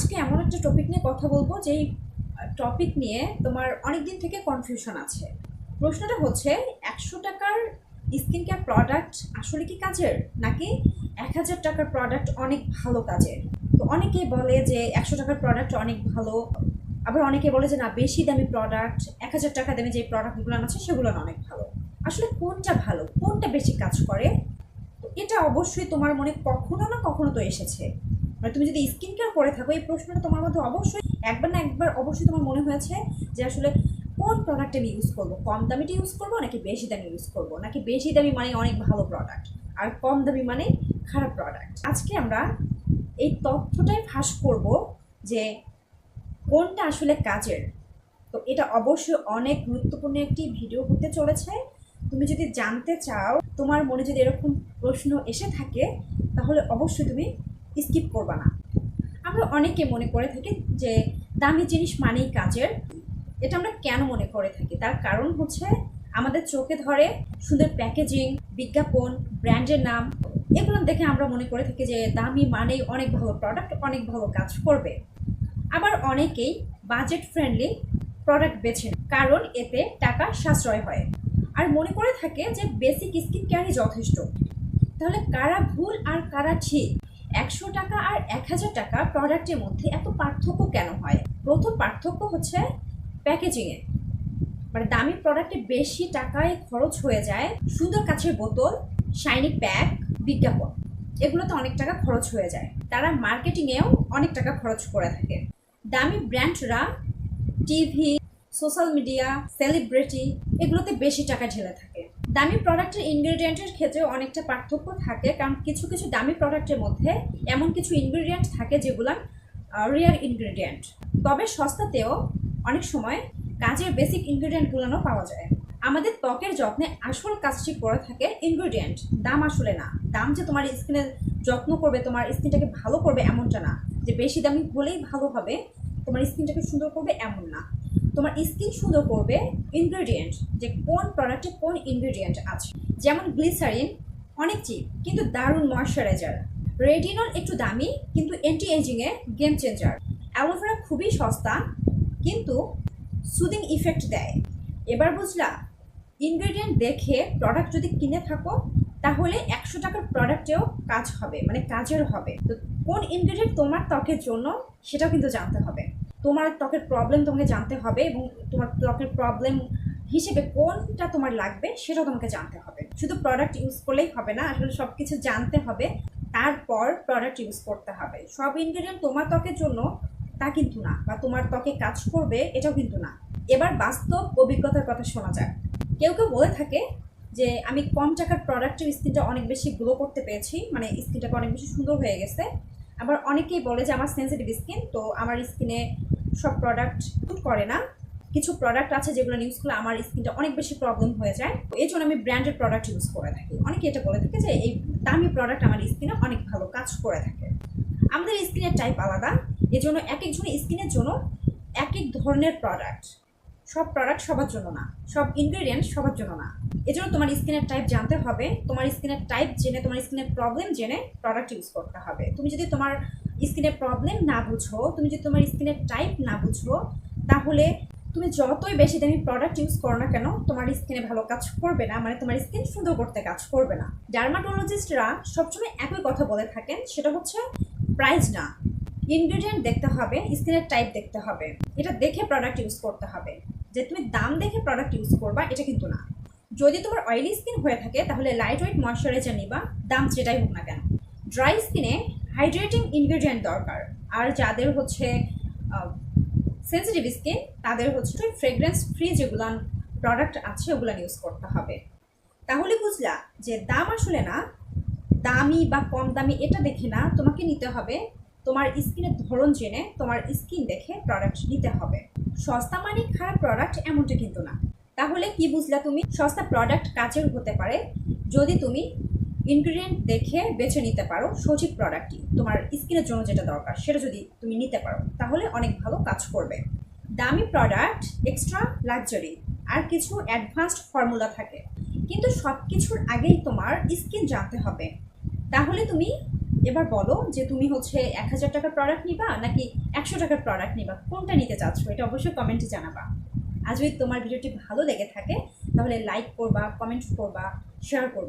আজকে এমন একটা টপিক নিয়ে কথা বলব, যেই টপিক নিয়ে তোমার অনেক দিন থেকে কনফিউশন আছে। প্রশ্নটা হচ্ছে, একশো টাকার স্কিন কেয়ার প্রোডাক্ট আসলে কি কাজের? নাকি এক হাজার টাকার প্রোডাক্ট অনেক ভালো কাজের? তো অনেকেই বলে যে একশো টাকার প্রোডাক্ট অনেক ভালো, আবার অনেকে বলে যে না, বেশি দামি প্রোডাক্ট এক হাজার টাকা দামে যে প্রোডাক্টগুলো আছে, সেগুলো অনেক ভালো। আসলে কোনটা ভালো? কোনটা বেশি কাজ করে? এটা অবশ্যই তোমার মনে কখনো না কখনো তো এসেছে। মানে তুমি যদি স্কিন করে থাকো, এই প্রশ্নটা তোমার মধ্যে অবশ্যই একবার না একবার অবশ্যই তোমার মনে হয়েছে যে আসলে কোন প্রোডাক্ট আমি ইউজ করব? কম দামিটা ইউজ করব নাকি বেশি দামি ইউজ করব? নাকি বেশি দামি মানে অনেক ভালো প্রোডাক্ট আর কম দামি মানে খারাপ প্রোডাক্ট আজকে আমরা এই তথ্যটাই ফাঁস করব যে কোনটা আসলে কাজের। তো এটা অবশ্যই অনেক গুরুত্বপূর্ণ একটি ভিডিও হতে চলেছে। তুমি যদি জানতে চাও, তোমার মনে যদি এরকম প্রশ্ন এসে থাকে, তাহলে অবশ্যই তুমি স্কিপ করবা না। আমরা অনেকে মনে করে থাকি যে দামি জিনিস মানেই কাজের। এটা আমরা কেন মনে করে থাকি? তার কারণ হচ্ছে আমাদের চোখে ধরে সুন্দর প্যাকেজিং বিজ্ঞাপন ব্র্যান্ডের নাম, এগুলো দেখে আমরা মনে করে থাকি যে দামি মানেই অনেক ভালো প্রোডাক্ট অনেক ভালো কাজ করবে। আবার অনেকেই বাজেট ফ্রেন্ডলি প্রোডাক্ট বেছে কারণ এতে টাকা সাশ্রয় হয়। আর মনে করে থাকে যে বেসিক স্কিন কেয়ারই যথেষ্ট। তাহলে কারা ভুল আর কারা ঠিক? একশো টাকা আর এক হাজার টাকা প্রোডাক্টের মধ্যে এত পার্থক্য কেন হয়? প্রথম পার্থক্য হচ্ছে প্যাকেজিংয়ে মানে দামি প্রোডাক্টে বেশি টাকায় খরচ হয়ে যায় সুন্দর কাছের বোতল শাইনি প্যাক বিজ্ঞাপন। এগুলোতে অনেক টাকা খরচ হয়ে যায়। তারা মার্কেটিংয়েও অনেক টাকা খরচ করে থাকে। দামি ব্র্যান্ডরা টিভি সোশ্যাল মিডিয়া সেলিব্রিটি এগুলোতে বেশি টাকা ঢেলে থাকে। দামি প্রোডাক্টের ইনগ্রেডিয়েন্টের ক্ষেত্রে অনেকটা পার্থক্য থাকে, কারণ কিছু কিছু দামি প্রোডাক্টের মধ্যে এমন কিছু ইনগ্রেডিয়েন্ট থাকে যেগুলো রিয়ার ইনগ্রিডিয়েন্ট তবে সস্তাতেও অনেক সময় কাজের বেসিক ইনগ্রেডিয়েন্টগুলোও পাওয়া যায়। আমাদের ত্বকের যত্নে আসল কাজটি করে থাকে ইনগ্রিডিয়েন্ট দাম আসলে না। দাম যে তোমার স্কিনের যত্ন করবে, তোমার স্কিনটাকে ভালো করবে এমনটা না। যে বেশি দামি হলেই ভালো হবে, তোমার স্কিনটাকে সুন্দর করবে এমন না। তোমার স্কিন সুন্দর করবে ইনগ্রেডিয়েন্ট যে কোন প্রোডাক্টে কোন ইনগ্রেডিয়েন্ট আছে। যেমন গ্লিসারিন অনেক চিপ কিন্তু দারুণ ময়শ্চারাইজার রেডিনল একটু দামি, কিন্তু অ্যান্টি এজিংয়ে গেম চেঞ্জার অ্যালোভেরা খুবই সস্তা, কিন্তু সুদিং ইফেক্ট দেয়। এবার বুঝলা ইনগ্রেডিয়েন্ট দেখে প্রোডাক্ট যদি কিনে থাকো, তাহলে একশো টাকার প্রোডাক্টেও কাজ হবে মানে কাজের হবে। তো কোন ইনগ্রেডিয়েন্ট তোমার ত্বকের জন্য, সেটাও কিন্তু জানতে হবে। তোমার ত্বকের প্রবলেম তোমাকে জানতে হবে এবং তোমার ত্বকের প্রবলেম হিসেবে কোনটা তোমার লাগবে সেটাও তোমাকে জানতে হবে। শুধু প্রোডাক্ট ইউজ করলেই হবে না, আসলে সব কিছু জানতে হবে, তারপর প্রোডাক্ট ইউজ করতে হবে। সব ইনগ্রেডিয়েন্ট তোমার ত্বকের জন্য, তা কিন্তু না, বা তোমার ত্বকে কাজ করবে এটাও কিন্তু না। এবার বাস্তব অভিজ্ঞতার কথা শোনা যাক। কেউ কেউ বলে থাকে যে, আমি কম টাকার প্রোডাক্টের স্কিনটা অনেক বেশি গ্লো করতে পেরেছি মানে স্কিনটাকে অনেক বেশি সুন্দর হয়ে গেছে। আবার অনেকেই বলে যে, আমার সেন্সিটিভ স্কিন তো আমার স্কিনে সব প্রোডাক্ট করে না। কিছু প্রোডাক্ট আছে যেগুলো ইউজ করলে আমার স্কিনটা অনেক বেশি প্রবলেম হয়ে যায়। এই জন্য আমি ব্র্যান্ডেড প্রোডাক্ট ইউজ করে থাকি। অনেকে এটা বলে থাকে যে এই দামি প্রোডাক্ট আমার স্কিনে অনেক ভালো কাজ করে থাকে। আমাদের স্কিনের টাইপ আলাদা। এজন্য এক একজনের স্কিনের জন্য এক এক ধরনের প্রোডাক্ট সব প্রোডাক্ট সবার জন্য না। সব ইনগ্রেডিয়েন্ট সবার জন্য না। এজন্য তোমার স্কিনের টাইপ জানতে হবে। তোমার স্কিনের টাইপ জেনে, তোমার স্কিনের প্রবলেম জেনে প্রোডাক্ট ইউজ করতে হবে। তুমি যদি তোমার স্কিনের প্রবলেম না বুঝো, তুমি যদি তোমার স্কিনের টাইপ না বুঝো, তাহলে তুমি যতই বেশি দামি প্রোডাক্ট ইউজ করো না কেন, তোমার স্কিনে ভালো কাজ করবে না মানে তোমার স্কিন সুন্দর করতে কাজ করবে না। ডার্মাটোলজিস্টরা সবসময় একই কথা বলে থাকেন, সেটা হচ্ছে প্রাইস না। ইনগ্রেডিয়েন্ট দেখতে হবে, স্কিনের টাইপ দেখতে হবে। এটা দেখে প্রোডাক্ট ইউজ করতে হবে। যে তুমি দাম দেখে প্রোডাক্ট ইউজ করবা, এটা কিন্তু না। যদি তোমার অয়েলি স্কিন হয়ে থাকে, তাহলে লাইট ওয়েট ময়শ্চারাইজার নিবা, দাম যেটাই হোক না কেন। ড্রাই স্কিনে হাইড্রেটিং ইনগ্রেডিয়েন্ট দরকার। আর যাদের হচ্ছে সেন্সিটিভ স্কিন তাদের হচ্ছে ফ্রেগ্রেন্স ফ্রি যেগুলো প্রোডাক্ট আছে, ওগুলো ইউজ করতে হবে। তাহলে বুঝলা যে দাম আসলে না, দামি বা কম দামি এটা দেখে না তোমাকে নিতে হবে। তোমার স্কিনের ধরন জেনে তোমার স্কিন দেখে প্রোডাক্ট নিতে হবে। সস্তা মানে খারাপ প্রোডাক্ট এমনটা কিন্তু না। তাহলে কি বুঝলা তুমি? সস্তা প্রোডাক্ট কাজের হতে পারে। যদি তুমি ইনগ্রিডিয়েন্ট দেখে বেছে নিতে পারো সঠিক প্রোডাক্টটি তোমার স্কিনের জন্য যেটা দরকার, সেটা যদি তুমি নিতে পারো, তাহলে অনেক ভালো কাজ করবে। দামি প্রোডাক্ট এক্সট্রা লাক্সারি আর কিছু অ্যাডভান্সড ফর্মুলা থাকে। কিন্তু সব কিছুর আগেই তোমার স্কিন জানতে হবে। তাহলে তুমি এবার বলো যে তুমি হচ্ছে এক হাজার টাকার প্রোডাক্ট নিবা, নাকি একশো টাকার প্রোডাক্ট নিবা? কোনটা নিতে চাচ্ছ? এটা অবশ্যই কমেন্টে জানাবা। আর যদি তোমার ভিডিওটি ভালো লেগে থাকে, তাহলে লাইক করবা কমেন্ট করবা শেয়ার করবা।